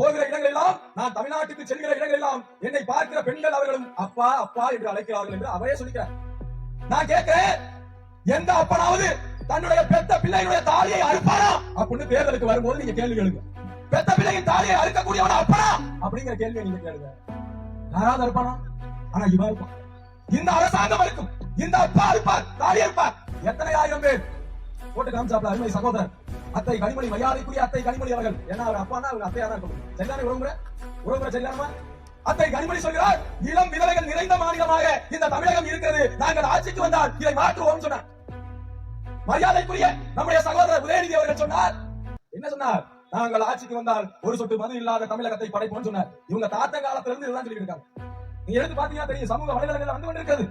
போகிற இடங்கள் எல்லாம் நான் தமிழ்நாட்டுக்கு செல்கிற இடங்கள் எல்லாம் என்னை பார்க்கிற பெண்கள் அவர்களும் அப்பா அப்பா என்று அழைக்கிறார்கள் என்று அவரே சொல்லிக்கிறார் நான் கேட்கிறேன் எந்த அப்பனாவது தன்னுடைய பெத்த பிள்ளைகளுடைய தாலியை அறுப்பாரா? அப்படின்னு தேர்தலுக்கு வரும்போது நீங்க கேள்வி கேளுங்க. பெத்த பிள்ளையின் தாலியை அறுக்கக்கூடியவன அப்பனா? அப்படிங்கிற கேள்வியை நீங்க கேளுங்க. யாராவது அறுப்பானா? ஆனா இவன் இருப்பான் இந்த அரசாங்கம் இருக்கும். இந்த அப்பா இருப்பார் தாலி இருப்பார் எத்தனை ஆயிரம் பேர்? போட்டு காமிச்சாப்ல அருமை சகோதரன் அத்தை கனிமொழி மரியாதைக்குரிய அத்தை கனிமொழி அவர்கள். ஏன்னா அவர் தான் அவங்க அத்தையா தான் இருக்கும். சரிதானே உறவுமுறை உறவுமுறை சரிதானமா அத்தை கனிமொழி சொல்கிறார் இளம் விதவைகள் நிறைந்த மாநிலமாக இந்த தமிழகம் இருக்கிறது. நாங்கள் ஆட்சிக்கு வந்தால் இதை மாற்றுவோம் சொன்னார். மரியாதைக்குரிய நம்முடைய சகோதரர் உதயநிதி அவர்கள் சொன்னார். என்ன சொன்னார்? நாங்கள் ஆட்சிக்கு வந்தால் ஒரு சொட்டு மது இல்லாத தமிழகத்தை படைப்போம் சொன்னார். இவங்க தாத்தா காலத்துல இருந்து இதுதான் சொல்லிட்டு இருக்காங்க நீங்க எடுத்து பாத்தீங்கன்னா தெரியும் சமூக வலைதளங்கள் வந்து கொண்டிருக்கிறது.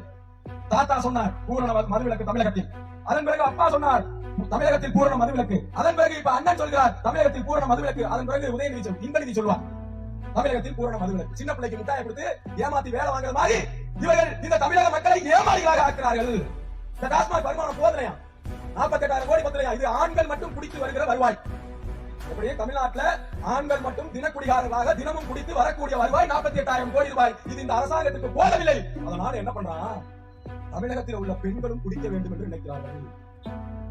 தாத்தா சொன்னார் பூரண மது- மதுவிலக்கு தமிழகத்தில். அதன் பிறகு அப்பா சொன்னார் தமிழகத்தில் பூரண மதுவிலக்கு. அதன் பிறகு இப்ப அண்ணன் சொல்கிறார் தமிழகத்தில் பூரண மதுவிலக்கு. அதன் பிறகு உதயநிதி இன்பநிதி சொல்வார். தமிழகத்தில் பூரண மதுவிலக்கு. சின்ன பிள்ளைக்கு மிட்டாயை கொடுத்து ஏமாத்தி வேலை வாங்குற மாதிரி இவர்கள் இந்த தமிழக மக்களை ஏமாளிகளாக ஆக்கிறார்கள். இந்த டாஸ்மாக் வருமானம் போதனையா நாற்பத்தெட்டாயிரம் கோடி பத்திரையா இது ஆண்கள் மட்டும் குடித்து வருகிற வருவாய். இப்படியே தமிழ்நாட்டுல ஆண்கள் மட்டும் தினக்குடிகாரர்களாக தினமும் குடித்து வரக்கூடிய வருவாய் நாற்பத்தி எட்டாயிரம் கோடி ரூபாய். இது இந்த அரசாங்கத்துக்கு போதவில்லை. அதனால என்ன பண்றான்? தமிழகத்தில் உள்ள பெண்களும் குடிக்க வேண்டும் என்று நினைக்கிறார்கள்.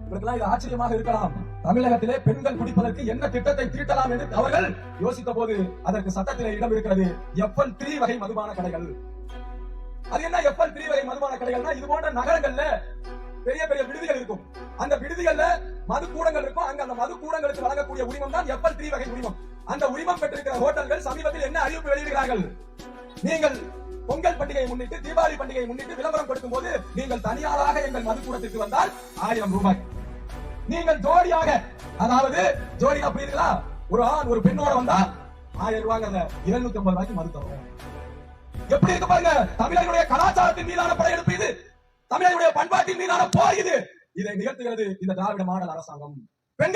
இவர்களாம் இது ஆச்சரியமாக இருக்கலாம். தமிழகத்திலே பெண்கள் குடிப்பதற்கு என்ன திட்டத்தை தீட்டலாம் என்று அவர்கள் யோசித்த போது அதற்கு சட்டத்திலே இடம் இருக்கிறது. எஃப்எல் த்ரீ வகை மதுபான கடைகள். அது என்ன எஃப்எல் த்ரீ வகை மதுபான கடைகள்னா இது போன்ற நகரங்கள்ல பெரிய பெரிய விடுதிகள் இருக்கும். அந்த விடுதிகள்ல மது கூடங்கள் இருக்கும். அங்க அந்த மது கூடங்களுக்கு வழங்கக்கூடிய உரிமம் தான் எஃப்எல் த்ரீ வகை உரிமம். அந்த உரிமம் பெற்றிருக்கிற ஹோட்டல்கள் சமீபத்தில் என்ன அறிவிப்பு வெளியிடுகிறார்கள்? நீங்கள் பொங்கல் பண்டிகையை முன்னிட்டு தீபாவளி பண்டிகையை முன்னிட்டு விளம்பரம் கொடுக்கும் போது நீங்கள் தனியாராக எங்கள் மதுக்கூடத்திற்கு வந்தால் ஆயிரம் ரூபாய். நீங்கள் ஜோடியாக அதாவது ஜோடி அப்படி இருக்கலாம் ஒரு ஆண் ஒரு பெண்ணோட வந்தா ஆயிரம் ரூபாங்கிறத இருநூத்தி ஐம்பது ரூபாய்க்கு மறுத்தவங்க எப்படி இருக்கு பாருங்க தமிழர்களுடைய கலாச்சாரத்தின் மீதான படையெடுப்பு இது. தமிழர்களுடைய பண்பாட்டின் மீதான போர் இது. இதை நிகழ்த்துகிறது இந்த திராவிட மாடல் அரசாங்கம்.